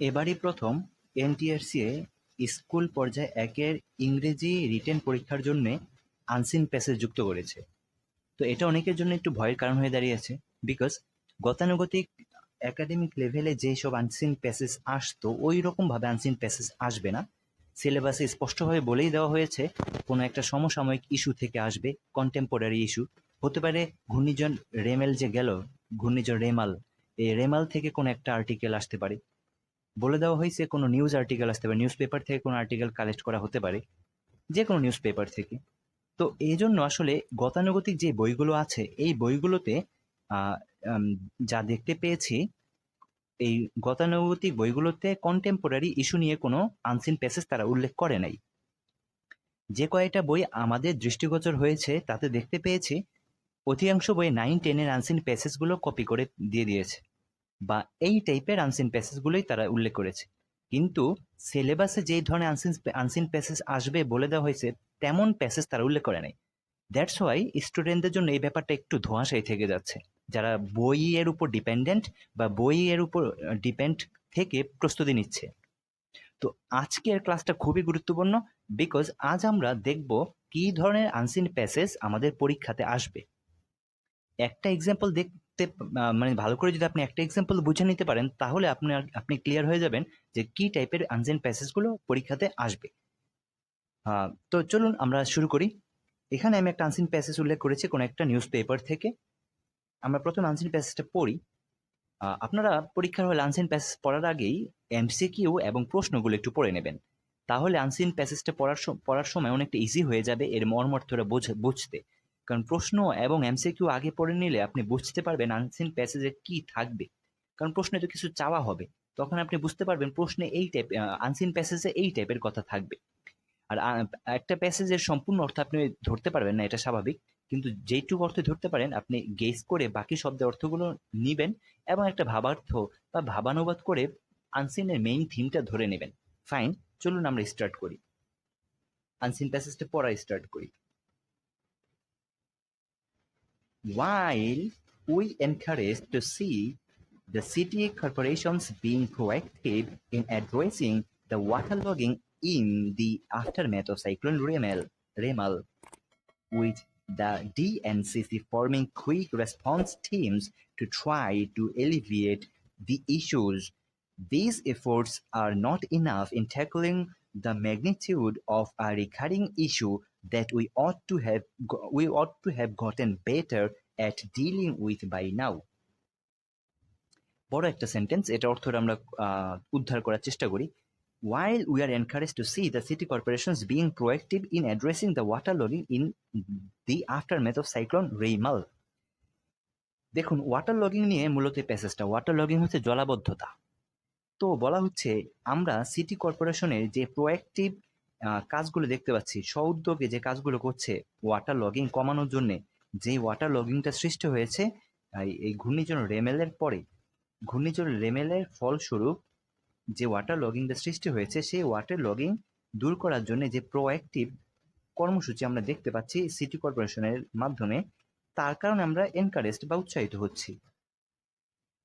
এবারই প্রথম NTRCA school পর্যায়ে একের ইংরেজি রিটেন পরীক্ষার জন্য আনসিন প্যাসেজ যুক্ত করেছে। তো এটা অনেকের জন্য একটু ভয়ের কারণ হয়ে দাঁড়িয়েছে বিকজ গতানুগতিক একাডেমিক লেভেলে যেসব আনসিন প্যাসেজ আসতো ওই রকমভাবে আনসিন প্যাসেজ আসবে না। সিলেবাসে স্পষ্টভাবে বলেই দেওয়া হয়েছে, কোনো একটা সমসাময়িক ইস্যু থেকে আসবে কন্টেম্পোরারি ইস্যু। হতে পারে ঘূর্ণিঝড় রেমেল যে গেল, ঘূর্ণিঝড় রেমাল, এই রেমাল থেকে কোনো একটা আর্টিকেল আসতে পারে। বলে দেওয়া হয়েছে, কোনো নিউজ আর্টিকেল আসতে পারে নিউজ পেপার থেকে কোনো আর্টিকেল কালেক্ট করা হতে পারে যে কোনো নিউজ পেপার থেকে। তো এই জন্য আসলে গতানুগতিক যে বইগুলো আছে, এই বইগুলোতে যা দেখতে পেয়েছি, এই গতানুগতিক বইগুলোতে কন্টেম্পোরারি ইস্যু নিয়ে কোনো আনসিন প্যাসেজ তারা উল্লেখ করে নাই। যে কয়েকটা বই আমাদের দৃষ্টিগোচর হয়েছে, তাতে দেখতে পেয়েছি, অধিকাংশ বই নাইন টেনের আনসিন প্যাসেজগুলো কপি করে দিয়ে দিয়েছে। বা এই টাইপের আনসিন প্যাসেজগুলোই তারা উল্লেখ করেছে। কিন্তু সিলেবাসে যেই ধরনের আনসিন আনসিন প্যাসেজ আসবে বলে দেওয়া হয়েছে, তেমন প্যাসেজ তারা উল্লেখ করে নাই। দ্যাটস ওয়াই স্টুডেন্টদের জন্য এই ব্যাপারটা একটু ধোঁয়াশাই থেকে যাচ্ছে। যারা বইয়ের উপর ডিপেন্ডেন্ট বা বইয়ের উপর ডিপেন্ড থেকে প্রস্তুতি নিচ্ছে। তো আজকের ক্লাসটা খুবই গুরুত্বপূর্ণ বিকজ আজ আমরা দেখব কি ধরনের আনসিন প্যাসেজ আমাদের পরীক্ষাতে আসবে। একটা এক্সাম্পল দেখতে আহ, মানে ভালো করে যদি আপনি একটা এক্সাম্পল বুঝে নিতে পারেন তাহলে আপনি আপনি ক্লিয়ার হয়ে যাবেন যে কি টাইপের আনসিন প্যাসেজগুলো পরীক্ষাতে আসবে। তো চলুন আমরা শুরু করি। এখানে আমি একটা আনসিন প্যাসেজ উল্লেখ করেছি কোনো একটা নিউজ পেপার থেকে। আমরা প্রথম আনসিন প্যাসেজটা পড়ি। আপনারা পরীক্ষার হলে আনসিন প্যাসেজ পড়ার আগেই এমসিকিউ এবং প্রশ্নগুলো একটু পড়ে নেবেন। তাহলে আনসিন প্যাসেজটা পড়ার পড়ার সময় অনেকটা ইজি হয়ে যাবে এর মর্মার্থটা বোঝ- বুঝতে। কারণ প্রশ্ন এবং এমসিকিউ আগে পড়ে নিলে আপনি বুঝতে পারবেন আনসিন প্যাসেজে কি থাকবে। কারণ প্রশ্নে তো কিছু চাওয়া হবে। তখন আপনি বুঝতে পারবেন প্রশ্নে এই টাইপ আনসিন প্যাসেজে এই টাইপের কথা থাকবে। আর একটা প্যাসেজের সম্পূর্ণ অর্থ আপনি ধরতে পারবেন না, এটা স্বাভাবিক। কিন্তু যেইটুকু অর্থে ধরতে পারেন, আপনি গেস করে বাকি শব্দের অর্থগুলো নিবেন এবং একটা ভাবার্থ বা ভাবানুবাদ করে আনসিনের মেইন থিমটা ধরে নেবেন। ফাইন চলুন আমরা স্টার্ট করি। আনসিন প্যাসেজটা পড়া স্টার্ট করি। While we encourage to see the city corporations being proactive in addressing the waterlogging in the aftermath of Cyclone Remal, with the DNCC forming quick response teams to try to alleviate the issues. These efforts are not enough in tackling the magnitude of a recurring issue that we ought to have we ought to have gotten better at dealing with by now. বড় একটা sentence এটা অর্থটা আমরা উদ্ধার করার চেষ্টা করি while we are encouraged to see the city corporations being proactive in addressing the waterlogging in the aftermath of cyclone Raymal. দেখুন ওয়াটার লগিং নিয়ে মূলত প্যাসেজটা ওয়াটার লগিং হচ্ছে জলাবদ্ধতা তো বলা হচ্ছে আমরা সিটি কর্পোরেশনের যে প্রোয়াক্টিভ কাজগুলো দেখতে পাচ্ছি। স্বউদ্যোগে যে কাজগুলো করছে ওয়াটার লগিং কমানোর জন্য যে ওয়াটার লগিংটা সৃষ্টি হয়েছে এই ঘূর্ণিঝড় রেমেলের পরে, ঘূর্ণিঝড় রেমেলের ফলস্বরূপ যে ওয়াটার লগিংটা সৃষ্টি হয়েছে, সেই ওয়াটার লগিং দূর করার জন্য যে প্রোঅ্যাক্টিভ কর্মসূচি আমরা দেখতে পাচ্ছি সিটি কর্পোরেশনের মাধ্যমে, তার কারণে আমরা এনকারেজড বা উৎসাহিত হচ্ছি।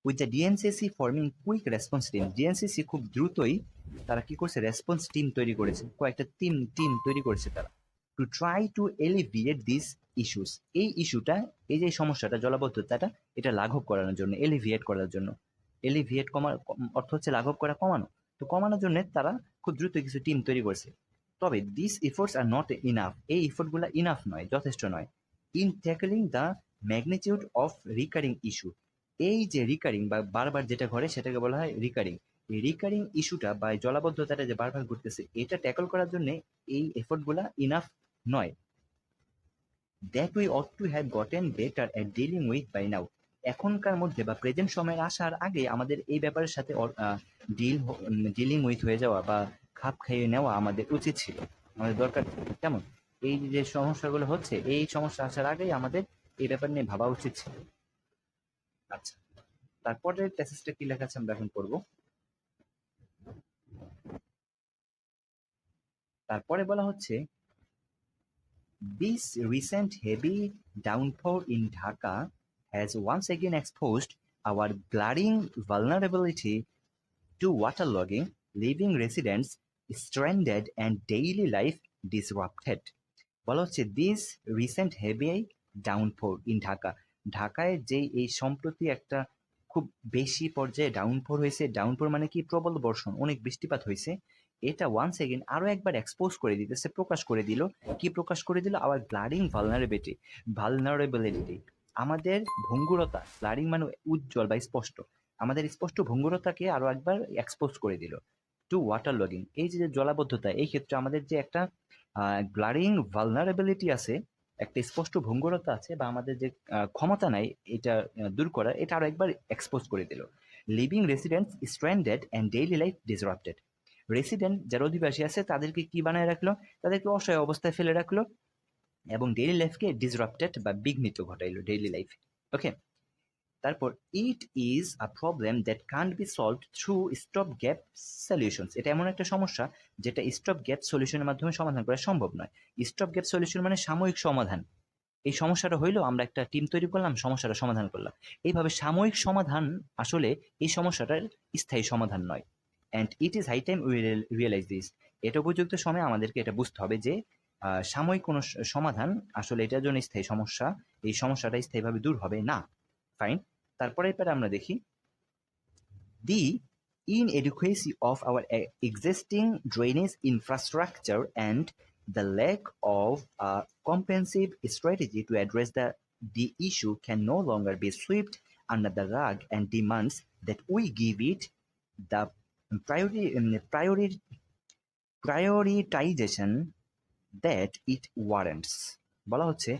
With the DNCC forming quick response team DNCC খুব দ্রুতই তারা কি করছে রেসপন্স টিম তৈরি করেছে, কয়েকটা টিম টিম তৈরি করেছে তারা। To try to alleviate this issues এই ইস্যুটা, এই যে সমস্যাটা, জলাবদ্ধতাটা, এটা লাঘব করানোর জন্য এলিভিয়েট করার জন্য। এলিভিয়েট কমা কম- অর্থ হচ্ছে লাঘব করা, কমানো। তো কমানোর জন্য তারা খুব দ্রুত কিছু টিম তৈরি করছে। তবে this efforts are not enough এই এফোর্টগুলো ইনাফ নয়, যথেষ্ট নয়। In tackling the magnitude of recurring issue এই যে রিকারিং বা বারবার যেটা ঘরে সেটাকে বলা হয় রিকারিং এই রিকারিং ইস্যুটা বা জলাবদ্ধতাটা যে বারবার ঘটতেছে, এটা ট্যাকল করার জন্য এই এফোর্টগুলা ইনাফ নয়। That we ought to have gotten better at dealing with by নাও এখনকার মধ্যে বা প্রেজেন্ট সময়ের আসার আগে আমাদের এই ব্যাপারের সাথে ডিল ডিলিং উইথ হয়ে যাওয়া বা খাপ খাইয়ে নেওয়া আমাদের উচিত ছিল। আমাদের দরকার কেমন? এই যে সমস্যাগুলো হচ্ছে, এই সমস্যা আসার আগেই আমাদের এই ব্যাপার নিয়ে ভাবা উচিত ছিল। আচ্ছা তারপরে প্যাসেজটা কি লেখা আছে আমরা এখন পড়ব তারপরে বলা হচ্ছে This recent heavy downpour in Dhaka has once again exposed our glaring vulnerability to waterlogging, leaving residents stranded and daily life disrupted. বলা হচ্ছে this recent heavy downpour in Dhaka ঢাকায় যে এই সম্প্রতি একটা খুব বেশি পর্যায়ে ডাউনফোর হয়েছে ডাউনফোর মানে কি? প্রবল বর্ষণ, অনেক বৃষ্টিপাত হয়েছে। এটা ওয়ান সেকেন্ড আরও একবার এক্সপোজ করে দিতেছে, প্রকাশ করে দিল। কি প্রকাশ করে দিল? আবার ব্লাডিং ভালনারেবিলিটি ভালনারেবিলিটি আমাদের ভঙ্গুরতা ব্লাডিং মানে উজ্জ্বল বা স্পষ্ট। আমাদের স্পষ্ট ভঙ্গুরতাকে আরও একবার এক্সপোজ করে দিল। টু ওয়াটার লগিং এই যে জলাবদ্ধতা, এই ক্ষেত্রে আমাদের যে একটা ব্লাডিং ভালনারেবিলিটি আছে একটা স্পষ্ট ভঙ্গুরতা আছে বা আমাদের যে ক্ষমতা নাই এটা দূর করা, এটা আরও একবার এক্সপোজ করে দিল। Living residents stranded and daily life disrupted resident যারা অধিবাসী আছে, তাদেরকে কি বানায় রাখল? তাদেরকে অসহায় অবস্থায় ফেলে রাখল এবং ডেইলি লাইফকে ডিসরাপ্টেড বা বিঘ্নিত ঘটাইলো ডেইলি লাইফ ওকে তারপর it is a problem that can't be solve through stop gap solutions এটা এমন একটা সমস্যা যেটা স্টপ গ্যাপ সলিউশনের মাধ্যমে সমাধান করা সম্ভব নয়। স্টপ গ্যাপ সলিউশন মানে সাময়িক সমাধান। এই সমস্যাটা হইল, আমরা একটা টিম তৈরি করলাম, সমস্যাটা সমাধান করলাম। এইভাবে সাময়িক সমাধান আসলে এই সমস্যাটার স্থায়ী সমাধান নয়। And it is high time realize this এটা উপযুক্ত সময় আমাদেরকে এটা বুঝতে হবে যে সাময়িক কোনো সমাধান আসলে এটার জন্য স্থায়ী সমস্যা, এই সমস্যাটা স্থায়ীভাবে দূর হবে না। ফাইন তারপরে এবার আমরা দেখি the inadequacy of our existing drainage infrastructure and the lack of comprehensive strategy to address the the issue can no longer be swept under the rug and demands that we give it the priori priori prioritization that it warrants বলা হচ্ছে,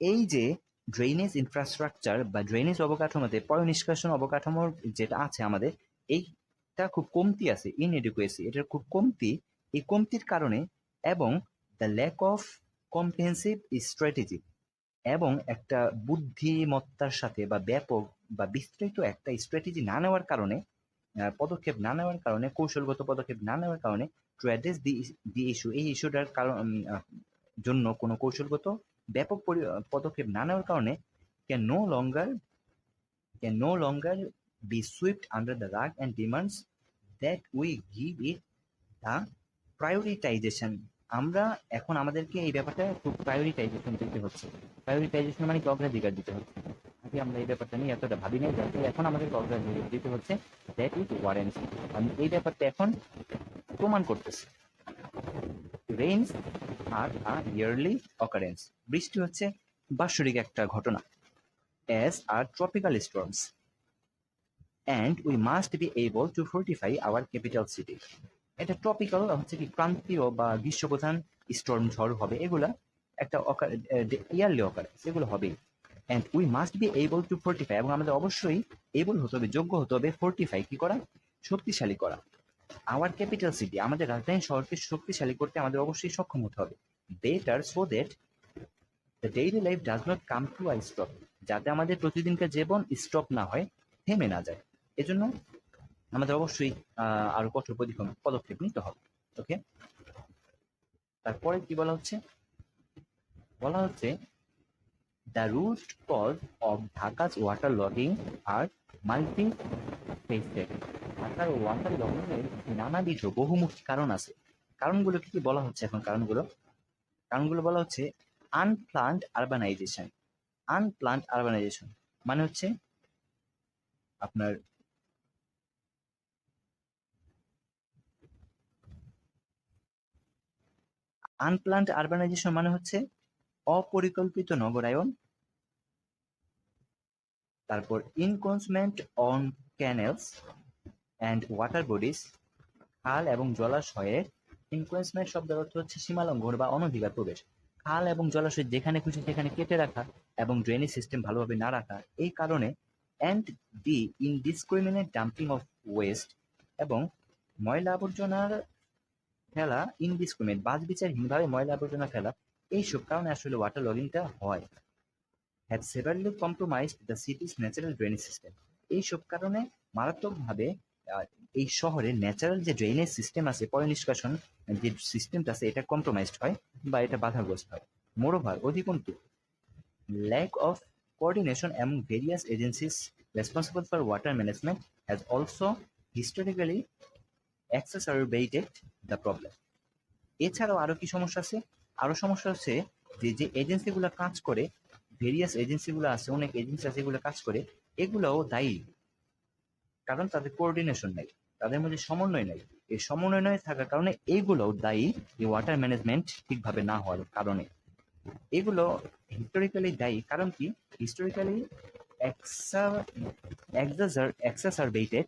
এই যে drainage infrastructure বা drainage অবকাঠামোতে পয় নিষ্কাশন অবকাঠামোর যেটা আছে আমাদের, এইটা খুব কমতি আছে ইনএডুকেসি এটার খুব কমতি। এই কমতির কারণে এবং the lack of comprehensive strategy এবং একটা বুদ্ধিমত্তার সাথে বা ব্যাপক বা বিস্তৃত একটা স্ট্র্যাটেজি না নেওয়ার কারণে পদক্ষেপ না নেওয়ার কারণে, কৌশলগত পদক্ষেপ না নেওয়ার কারণে to address the the issue এই ইস্যুটার কারণ জন্য কোনো কৌশলগত ব্যাপক পদক্ষেপ না নেওয়ার কারণে can no longer can no longer be swept under the rug and demands that we give it the prioritization আমরা এখন আমাদেরকে এই ব্যাপারটা খুব প্রায়োরিটাইজেশন দিতে হচ্ছে। প্রায়োরিটাইজেশন মানে কি? অগ্রাধিকার দিতে হচ্ছে। আগে আমরা এই ব্যাপারটা নিয়ে এতটা ভাবি নাই, যাতে এখন আমাদেরকে অগ্রাধিকার দিতে হচ্ছে। দ্যাট ইজ ওয়ারেন্স আমি এই ব্যাপারটা এখন প্রমাণ করতেছি। Rains are a yearly occurrence বৃষ্টি হচ্ছে বাৎসরিক একটা ঘটনা। As are tropical storms and we must be able to fortify our capital city এটা ট্রপিক্যাল হচ্ছে কি ক্রান্তীয় বা গ্রীষ্মপ্রধান স্টর্ম ঝড় হবে, এগুলা একটা ইয়ারলি অকারেন্স এগুলো হবেই। And we must be able to fortify এবং আমাদের অবশ্যই এবল হতে হবে, যোগ্য হতে হবে ফোর্টিফাই কি করা? শক্তিশালী করা। আওয়ার ক্যাপিটাল সিটি আমাদের রাজধানী শহরকে শক্তিশালী করতে আমাদের অবশ্যই সক্ষম হতে হবে। Better so that the daily life does not come to a stop যাতে আমাদের প্রতিদিনকার জীবন স্টপ না হয়, থেমে না যায়। এজন্য আমাদের অবশ্যই আরও কঠোর পদক্ষেপ নিতে হবে। ওকে তারপরে কি বলা হচ্ছে? বলা হচ্ছে the root cause of Dhaka's waterlogging R multi facet ঢাকার ওয়াটার লগিং এর নানাবিধ বহুমুখী কারণ আছে। কারণগুলো কি কি বলা হচ্ছে এখন কারণগুলো? কারণগুলো বলা হচ্ছে আনপ্লান্ট আরবানাইজেশন আনপ্লান্ট আরবানাইজেশন মানে হচ্ছে আপনার আনপ্লান্ট আরবানাইজেশন মানে হচ্ছে অপরিকল্পিত নগরায়ন তারপর encroachment on canals and water bodies খাল এবং জলাশয়ের ইনক্রোচমেন্ট শব্দের অর্থ হচ্ছে সীমালঙ্ঘন বা অনধিকার প্রবেশ। খাল এবং জলাশয় যেখানে খুশি সেখানে কেটে রাখা এবং ড্রেনেজ সিস্টেম ভালোভাবে না রাখা, এই কারণে and the indiscriminate dumping of waste এবং ময়লা আবর্জনার ফেলা ইনডিসক্রিমিনেট বাজ বিচারহীনভাবে ময়লা আবর্জনা ফেলা, এইসব কারণে আসলে ওয়াটার লগিংটা হয়। Have severely compromised the city's natural drainage system এইসব কারণে মারাত্মকভাবে এই শহরে ন্যাচারাল যে ড্রেনেজ সিস্টেম আছে, পয় নিষ্কাশন যে সিস্টেমটা আছে, এটা কম্প্রোমাইজড হয় বা এটা বাধাগ্রস্ত হয়। মোরোভার অধিকন্তু lack of coordination among various agencies responsible for water management has also historically exacerbated the problem এছাড়াও আরও কি সমস্যা আছে? আরও সমস্যা হচ্ছে যে যে এজেন্সিগুলো কাজ করে ভেরিয়াস এজেন্সিগুলো আছে, অনেক এজেন্সি আছে এগুলো কাজ করে, এগুলোও দায়ী। কারণ তাদের কোঅর্ডিনেশন নেই, তাদের মধ্যে সমন্বয় নেই। এই সমন্বয় নয় থাকার কারণে এইগুলোও দায়ী এই ওয়াটার ম্যানেজমেন্ট ঠিকভাবে না হওয়ার কারণে। এগুলো হিস্টোরিক্যালি দায়ী কারণ কি? হিস্টোরিক্যালি এক্সাসারবেটেড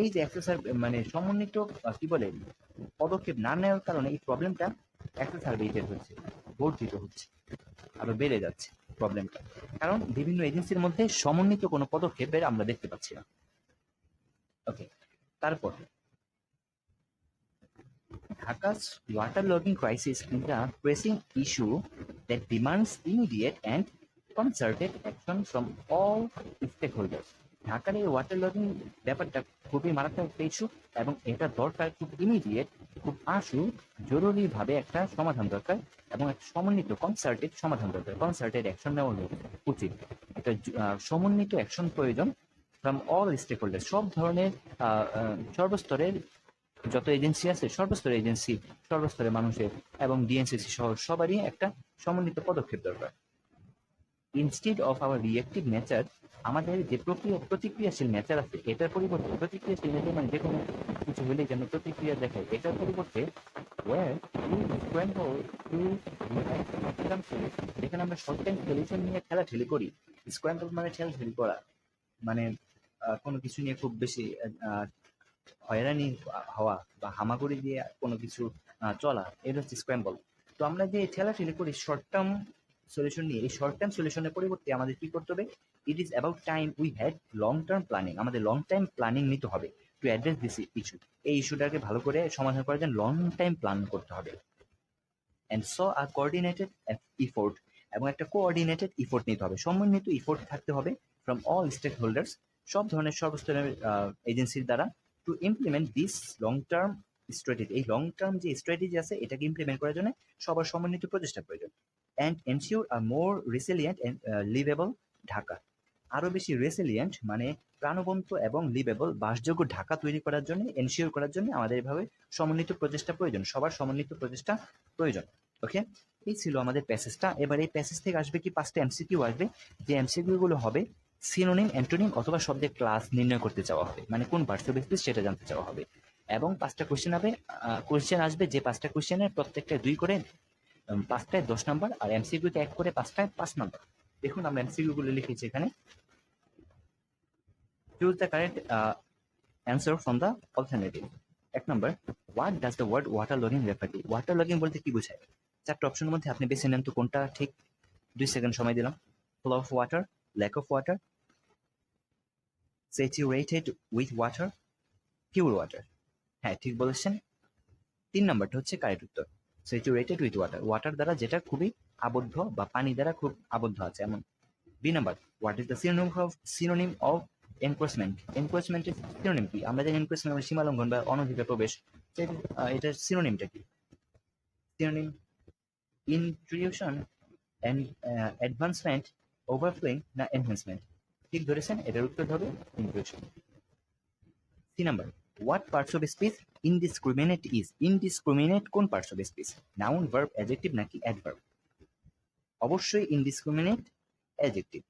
এই যে এক্সাসার মানে সমন্বিত কি বলে, পদক্ষেপ না নেওয়ার কারণে এই প্রবলেমটা এক্সাসারবেটেড হচ্ছে, বর্ধিত হচ্ছে, আরও বেড়ে যাচ্ছে প্রবলেমটা কারণ বিভিন্ন এজেন্সির মধ্যে সমন্বিত কোনো পদক্ষেপের আমরা দেখতে পাচ্ছি না। ওকে তারপর Dhaka's waterlogging crisis is a pressing issue that demands immediate and concerted action from all stakeholders. ঢাকার এই ওয়াটার লগিং ব্যাপারটা খুবই মারাত্মক একটা ইস্যু এবং এটা দরকার খুব ইমিডিয়েট খুব আশু জরুরিভাবে একটা সমাধান দরকার এবং একটা সমন্বিত কনসার্টেড সমাধান দরকার। কনসার্টেড অ্যাকশন নেওয়া উচিত। একটা সমন্বিত অ্যাকশন প্রয়োজন ফ্রম অল স্টেক হোল্ডার সব ধরনের সর্বস্তরের যত এজেন্সি আছে, সর্বস্তরের এজেন্সি সর্বস্তরের মানুষের এবং ডিএনসিসি সহ সবারই একটা সমন্বিত পদক্ষেপ দরকার। Instead of our reactive nature আমাদের যে প্রক্রিয়া, প্রতিক্রিয়াশীল নেচার আছে, এটার পরিবর্তে, প্রতিক্রিয়াশীল নেচার মানে যে কোনো কিছু হলেই যেন প্রতিক্রিয়া দেখায়, এটার পরিবর্তে যেখানে আমরা শর্ট টাইম নিয়ে খেলাঠেলি করি স্ক্র্যাম্বল মানে ঠেলাঠেলি করা মানে কোনো কিছু নিয়ে খুব বেশি হয়রানি হওয়া বা হামাগুড়ি দিয়ে কোনো কিছু চলা, এটা হচ্ছে স্ক্র্যাম্বল তো আমরা যে ঠেলাঠেলি করি শর্ট টার্ম সলিউশন নিয়ে, এই শর্ট টার্ম সলিউশনের পরিবর্তে আমাদের কি করতে হবে? It is about time we had long term planning আমাদের লং টাইম প্ল্যানিং নিতে হবে টু অ্যাড্রেস দিস ইস্যু এই ইস্যুটাকে ভালো করে সমাধান করার জন্য লং টাইম প্ল্যান করতে হবে। And so are coordinated effort এবং একটা কোঅর্ডিনেটেড ইফোর্ট নিতে হবে। সমন্বিত ইফোর্ট থাকতে হবে ফ্রম অল স্টেক হোল্ডার্স সব ধরনের সর্বস্তরের এজেন্সির দ্বারা to implement this long term strategy এই লং টার্ম যে স্ট্র্যাটেজি আছে, এটাকে ইমপ্লিমেন্ট করার জন্য সবার সমন্বিত প্রচেষ্টা প্রয়োজন। And ensure are more resilient and liveable Dhaka. আরও বেশি রেসিলিয়েন্ট মানে প্রাণবন্ত এবং লিভেবল বাসযোগ্য ঢাকা তৈরি করার জন্য এনশিওর করার জন্য আমাদের এভাবে সমন্বিত প্রচেষ্টা প্রয়োজন, সবার সমন্বিত প্রচেষ্টা প্রয়োজন। ওকে এই ছিল আমাদের প্যাসেজটা এবার এই প্যাসেজ থেকে আসবে কি? পাঁচটা এমসিকিউ আসবে। যে এমসিকিউ গুলো হবে সিনোনিম, অ্যান্টোনিম অথবা শব্দের ক্লাস নির্ণয় করতে চাওয়া হবে। মানে কোন পার্টস বেসিস সেটা জানতে চাওয়া হবে। এবং পাঁচটা কোশ্চেন হবে কোশ্চেন আসবে যে পাঁচটা কোশ্চেনের প্রত্যেকটা দুই করে পাঁচটায় দশ নাম্বার আর এমসিকিউতে এক করে পাঁচটায় পাঁচ নাম্বার দেখুন আমরা এমসিকিউ গুলো লিখেছি এখানে। Choose the correct answer from the alternative এক নম্বর what does the word water logging refer water logging বলতে কি বোঝায়? চারটা অপশনের মধ্যে আপনি বেছে নেন তো কোনটা ঠিক। দুই সেকেন্ড সময় দিলাম। Flow of water lack of water saturated with water pure water হ্যাঁ ঠিক বলেছেন। তিন নম্বরটা হচ্ছে কারেক্ট উত্তর। স্যাচুরেটেড উইথ ওয়াটার ওয়াটার দ্বারা যেটা খুবই আবদ্ধ বা পানি দ্বারা খুব আবদ্ধ আছে। এমন। B number what is the synonym of synonym of encroachment এনক্রোচমেন্টের synonym কি? আমরা জানি এনক্রোচমেন্ট মানে সীমা লঙ্ঘন বা অনধিকার প্রবেশ। এটা- এটার সিনোনিমটা কি? Synonym intrusion and advancement overflowing না এনহ্যান্সমেন্ট ঠিক ধরেছেন, এটার উত্তর হবে intrusion C number what parts of speech indiscriminate is indiscriminate কোন parts of speech noun verb adjective নাকি অ্যাডভার্ব অবশ্যই ইনডিসক্রিমিনেট অ্যাডজেক্টিভ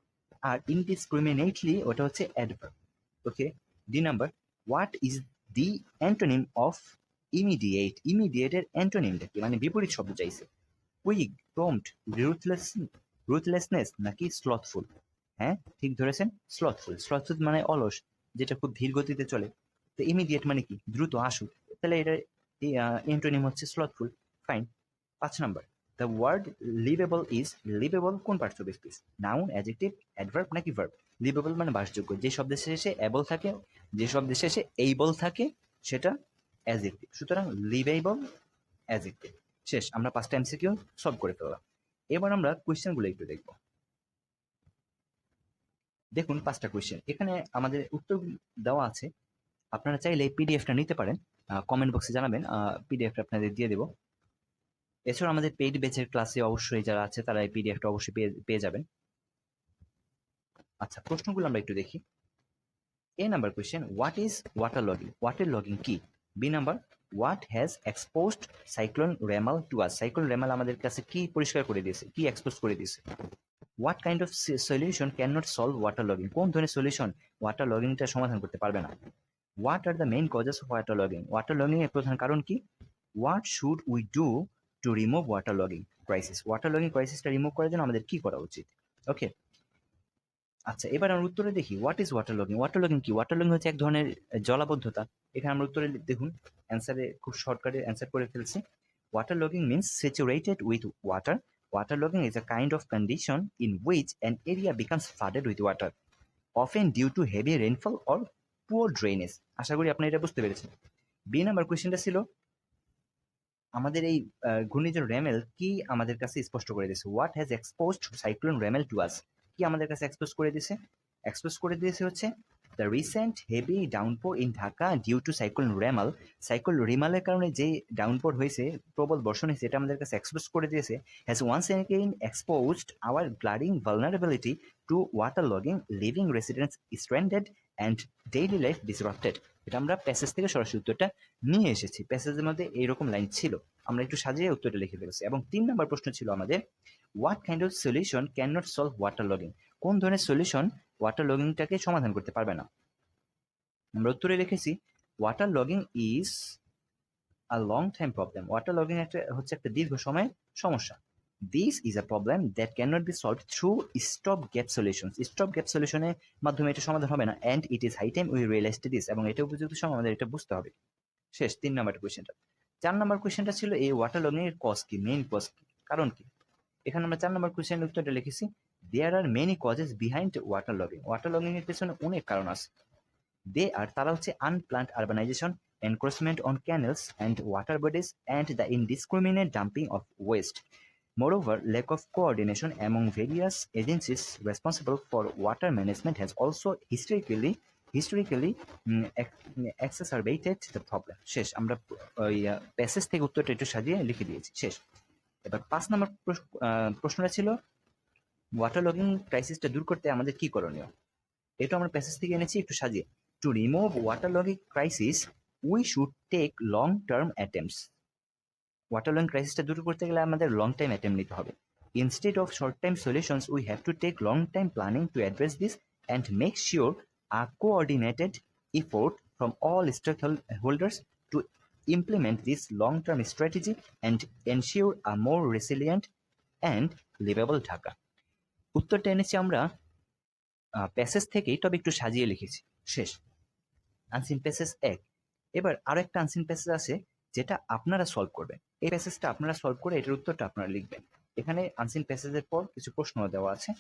আর ইনডিসক্রিমিনেটলি ওটা হচ্ছে adverb okay D number what is the antonym of immediate ইমিডিয়েটের অ্যান্টোনিমটা কি? মানে বিপরীত শব্দ চাইছে। কুইক প্রম্পট রুথলেস রুথলেসনেস নাকি স্লথফুল হ্যাঁ? ঠিক ধরেছেন? স্লথফুল স্লথফুল মানে অলস, যেটা খুব ধীর গতিতে চলে। তো ইমিডিয়েট মানে কি? দ্রুত আসুক। তাহলে এটা অ্যান্টোনিম হচ্ছে স্লথফুল ফাইন পাঁচ number. The word liveable is liveable কোন parts of speech noun adjective adverb নাকি ভার্ব লিভেবল মানে বাসযোগ্য। যে শব্দের শেষে অ্যাবল থাকে, যে শব্দের শেষে এইবল থাকে, সেটা অ্যাজেক্টিভ সুতরাং লিভেবল অ্যাজেক্টিভ শেষ। আমরা পাঁচটা এমসিকিউ সলভ করে ফেললাম। এবার আমরা কোয়েশ্চেনগুলো একটু দেখব। দেখুন পাঁচটা কোয়েশ্চেন এখানে আমাদের উত্তর দেওয়া আছে। আপনারা চাইলে পিডিএফটা নিতে পারেন। কমেন্ট বক্সে জানাবেন। পিডিএফটা আপনাদের দিয়ে দেবো। এছাড়া আমাদের পেইড বেচের ক্লাসে অবশ্যই যারা আছে, তারা এই পিডিএফটা অবশ্যই পেয়ে পেয়ে যাবেন। আচ্ছা প্রশ্নগুলো আমরা একটু দেখি। A number question what is water logging water logging কি? B number what has exposed cyclone Remal to us cyclone Remal আমাদের কাছে কি পরিষ্কার করে দিয়েছে? কি এক্সপোজ করে দিয়েছে? What kind of solution can not solve water logging কোন ধরনের সলিউশন ওয়াটার লগিংটা সমাধান করতে পারবে না? What are the main causes of water logging water logging এর প্রধান কারণ কি? What should we do to remove water logging crisis water logging ক্রাইসিসটা remove করার জন্য আমাদের কি করা উচিত? ওকে আচ্ছা এবার আমরা উত্তরে দেখি what is water logging water logging কি? ওয়াটার লগিং হচ্ছে এক ধরনের জলাবদ্ধতা। এখানে আমরা উত্তরে দেখুন অ্যান্সারে খুব শর্টকাটে অ্যান্সার করে ফেলছি। Water logging means saturated with water logging is a kind of condition in which an area becomes flooded with water often due to heavy rainfall or poor drainage আশা করি আপনি এটা বুঝতে পেরেছেন। বি নাম্বার কোয়েশ্চেনটা ছিল, আমাদের এই ঘূর্ণিঝড় রেমেল কি আমাদের কাছে স্পষ্ট করে দিয়েছে? What has exposed cyclone Remal to us কি আমাদের কাছে এক্সপোজ করে দিয়েছে? এক্সপোজ করে দিয়েছে হচ্ছে the recent heavy downpour in Dhaka due to cyclone Remal cyclone রিমালের কারণে যে ডাউনপোর হয়েছে, প্রবল বর্ষণ হয়েছে, এটা আমাদের কাছে এক্সপোজ করে দিয়েছে has once again exposed our glaring vulnerability to water logging living residents stranded and daily life disrupted এটা আমরা প্যাসেজ থেকে সরাসরি উত্তরটা নিয়ে এসেছি। প্যাসেজের মধ্যে এইরকম লাইন ছিল। আমরা একটু সাজিয়ে উত্তরটা লিখে ফেলেছি। এবং তিন নম্বর প্রশ্ন ছিল আমাদের what kind of solution can not solve water logging কোন ধরনের সলিউশন ওয়াটার লগিংটাকে সমাধান করতে পারবে না? আমরা উত্তরে লিখেছি water logging is a long time problem water logging একটা, হচ্ছে একটা দীর্ঘ সময়ের সমস্যা। This is a problem that can not be solve through stop gap solution stop gap সলিউশনের মাধ্যমে এটা সমাধান হবে না and it is high time we realise this এবং এটা উপযুক্ত সময় আমাদের এটা বুঝতে হবে। শেষ, তিন নাম্বার কোয়েশ্চেনটা চার নাম্বার কোয়েশ্চেনটা ছিল এই ওয়াটার লগিং এর কজ কি মেইন কজ কি, কারণ কি? এখানে আমরা চার নম্বর কোয়েশ্চেনের উত্তরটা লিখেছি। There are many causes behind water logging water logging এর পেছনে অনেক কারণ আছে। দে আর তারা হচ্ছে unplanned urbanisation encroachment on canals and water bodies and the indiscriminate dumping of waste lack of coordination among various agencies responsible for water management has also historically historically mm, ex- exacerbated the problem. শেষ আমরা ওই passage থেকে উত্তরটা একটু সাজিয়ে লিখে দিয়েছি। শেষ। এবার পাঁচ নম্বর প্রশ্নটা ছিল ওয়াটার লগিং ক্রাইসিসটা দূর করতে আমাদের কি করণীয়? এটা আমরা প্যাসেজ থেকে এনেছি, একটু সাজিয়ে। To remove water logging crisis we should take long term attempts water logging ক্রাইসিসটা দূর করতে গেলে আমাদের লং টাইম অ্যাটেম্প নিতে হবে। Instead of short time solutions we have to take long time planning to address this and make sure a coordinated effort from all stakeholders to implement this long-term strategy and ensure a more resilient and livable Dhaka. উত্তরটা এনেছি আমরা passage থেকেই, তবে একটু সাজিয়ে লিখেছি। শেষ। Unseen passage এক। এবার আরও একটা আনসিন প্যাসেজ আছে, যেটা আপনারা সলভ করবেন। এই প্যাসেজটা আপনারা সলভ করে এটার উত্তরটা আপনারা লিখবেন। এখানে আনসিন প্যাসেজের পর কিছু প্রশ্ন দেওয়া আছে।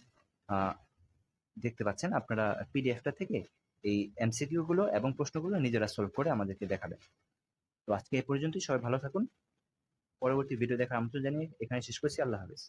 দেখতে পাচ্ছেন, আপনারা পিডিএফটা থেকে এই এমসিকিউ গুলো এবং প্রশ্নগুলো নিজেরা সলভ করে আমাদেরকে দেখাবেন। তো আজকে এই পর্যন্তই, সবাই ভালো থাকুন। পরবর্তী ভিডিও দেখার আমন্ত্রণ জানিয়ে এখানে শেষ করছি। আল্লাহ হাফেজ।